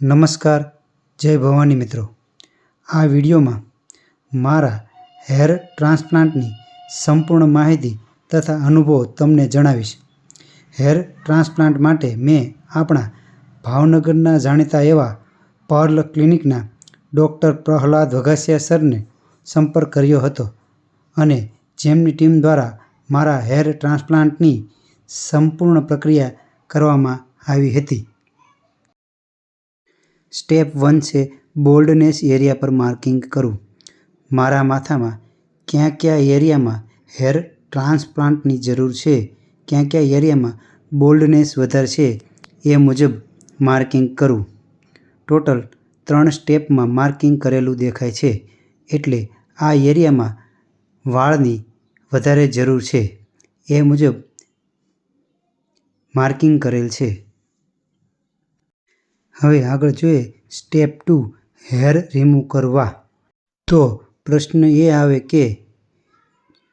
નમસ્કાર, જય ભવાની મિત્રો. આ વિડીયોમાં મારા હેર ટ્રાન્સપ્લાન્ટની સંપૂર્ણ માહિતી તથા અનુભવો તમને જણાવીશ. હેર ટ્રાન્સપ્લાન્ટ માટે મેં આપણા ભાવનગરના જાણીતા એવા પર્લ ક્લિનિકના ડૉક્ટર પ્રહલાદ વઘાસિયા સરને સંપર્ક કર્યો હતો અને જેમની ટીમ દ્વારા મારા હેર ટ્રાન્સપ્લાન્ટની સંપૂર્ણ પ્રક્રિયા કરવામાં આવી હતી. સ્ટેપ વન છે, બોલ્ડનેસ એરિયા પર માર્કિંગ કરવું મારા માથામાં ક્યાં ક્યાં એરિયામાં હેર ટ્રાન્સપ્લાન્ટની જરૂર છે, ક્યાં ક્યાં એરિયામાં બોલ્ડનેસ વધારે છે, એ મુજબ માર્કિંગ કરવું ટોટલ ત્રણ સ્ટેપમાં માર્કિંગ કરેલું દેખાય છે, એટલે આ એરિયામાં વાળની વધારે જરૂર છે, એ મુજબ માર્કિંગ કરેલ છે. હવે આગળ જોઈએ સ્ટેપ ટુ હેર રિમૂવ કરવા. તો પ્રશ્ન એ આવે કે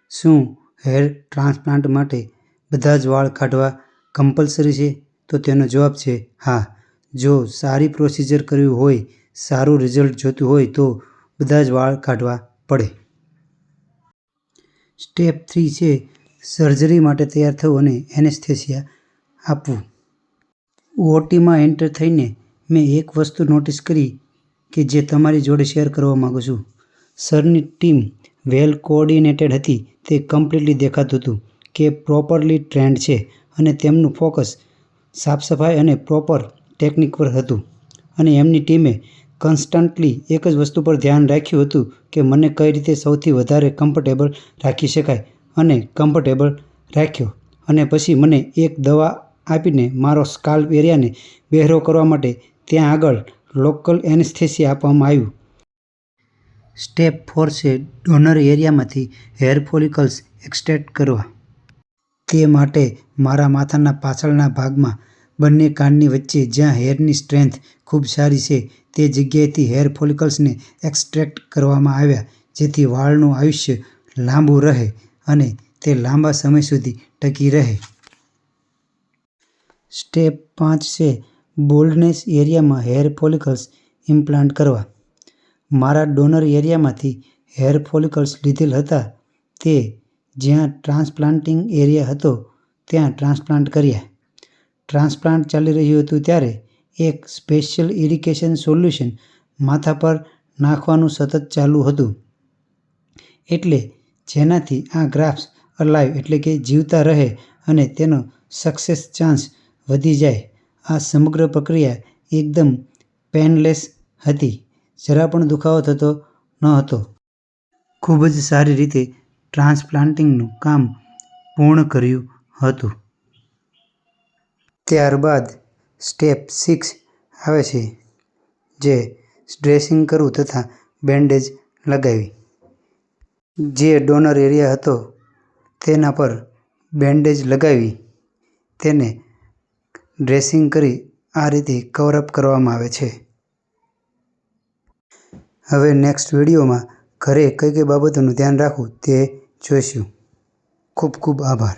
શું હેર ટ્રાન્સપ્લાન્ટ માટે બધા જ વાળ કાઢવા કમ્પલસરી છે? તો તેનો જવાબ છે હા. જો સારી પ્રોસિજર કરવી હોય, સારું રિઝલ્ટ જોતું હોય, તો બધા જ વાળ કાઢવા પડે. સ્ટેપ થ્રી છે સર્જરી માટે તૈયાર થવું અને એનેસ્થેસિયા આપવું. ઓટીમાં એન્ટર થઈને મેં એક વસ્તુ નોટિસ કરી કે જે તમારી જોડે શેર કરવા માગું છું. સરની ટીમ વેલ કોઓર્ડિનેટેડ હતી, તે કમ્પ્લીટલી દેખાતું હતું કે પ્રોપરલી ટ્રેન્ડ છે અને તેમનું ફોકસ સાફ સફાઈ અને પ્રોપર ટેકનિક પર હતું. અને એમની ટીમે કન્સ્ટન્ટલી એક જ વસ્તુ પર ધ્યાન રાખ્યું હતું કે મને કઈ રીતે સૌથી વધારે કમ્ફર્ટેબલ રાખી શકાય અને કમ્ફર્ટેબલ રાખ્યો. અને પછી મને એક દવા આપીને મારો સ્કાલ્પ એરિયાને બહેરો કરવા માટે ત્યાં આગળ લોકલ એનેસ્થેસિયા આપવામાં આવ્યું. સ્ટેપ ફોર છે ડોનર એરિયામાંથી હેર ફોલિકલ્સ એક્સટ્રેક્ટ કરવા. તે માટે મારા માથાના પાછળના ભાગમાં બંને કાનની વચ્ચે જ્યાં હેરની સ્ટ્રેન્થ ખૂબ સારી છે તે જગ્યાએથી હેર ફોલિકલ્સને એક્સટ્રેક્ટ કરવામાં આવ્યા, જેથી વાળનું આયુષ્ય લાંબુ રહે અને તે લાંબા સમય સુધી ટકી રહે. સ્ટેપ પાંચ છે બોલ્ડનેસ એરિયામાં હેર ફોલિકલ્સ ઇમ્પ્લાન્ટ કરવા. મારા ડોનર એરિયામાંથી હેર ફોલિકલ્સ લીધેલ હતા તે જ્યાં ટ્રાન્સપ્લાન્ટિંગ એરિયા હતો ત્યાં ટ્રાન્સપ્લાન્ટ કર્યા. ટ્રાન્સપ્લાન્ટ ચાલી રહ્યું હતું ત્યારે એક સ્પેશિયલ ઇરિગેશન સોલ્યુશન માથા પર નાખવાનું સતત ચાલુ હતું. એટલે જેનાથી આ ગ્રાફ્સ અલાઇવ એટલે કે જીવતા રહે અને તેનો સક્સેસ ચાન્સ વધી જાય. આ સમગ્ર પ્રક્રિયા એકદમ પેનલેસ હતી. જરા પણ દુખાવો થતો ન હતો. ખૂબ જ સારી રીતે ટ્રાન્સપ્લાન્ટિંગનું કામ પૂર્ણ કર્યું હતું. ત્યારબાદ સ્ટેપ સિક્સ આવે છે, જે ડ્રેસિંગ કરવું તથા બેન્ડેજ લગાવી. જે ડોનર એરિયા હતો, તેના પર બેન્ડેજ લગાવી. તેને ડ્રેસિંગ કરી આ રીતે કવરઅપ કરવામાં આવે છે. હવે નેક્સ્ટ વિડીયોમાં ઘરે કઈ કઈ બાબતોનું ધ્યાન રાખવું તે જોઈશું. ખૂબ ખૂબ આભાર.